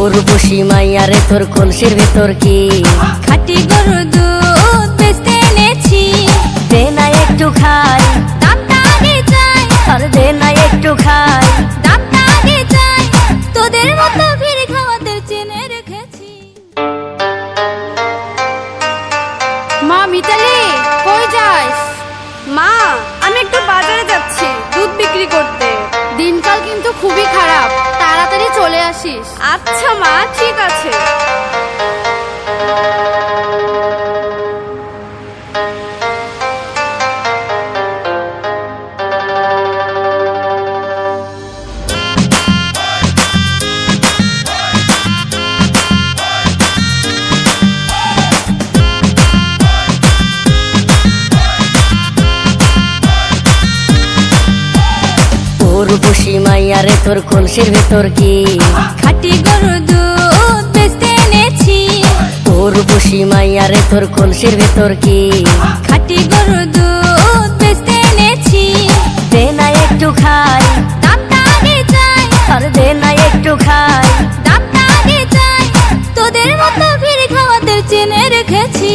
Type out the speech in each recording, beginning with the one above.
উর্বশী মাইয়ারে তোর কলসির ভেতর কি? খাটি গরু দুধ বেচতে এনেছি। দে না একটু খাই। দামটা আগে চাই। আর দে না একটু খাই। দামটা আগে চাই। তোদের মতো ভিড় খাওয়াদের চেনে রেখেছি। মা মিতালি কই যাস? মা আমি একটু বাজারে যাচ্ছি দুধ বিক্রি করতে। দিনকাল কিন্তু খুবই খারাপ। আসিস। আচ্ছা মা ঠিক আছে। উর্বশী মাইয়ারে তোর কলসির ভেতর কি? খাটি গরু দুধ বেচতে এনেছি। উর্বশী তোর কলসির ভেতর কি? খাটি গরু দুধ বেচতে এনেছি। দে না একটু খাই। দামটা আগে চাই। আর দে না একটু খাই। দামটা আগে চাই। তোদের মতো ভিড় খাওয়াদের চেনে রেখেছি।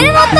তোদের মতো ভিড় খাওয়াদের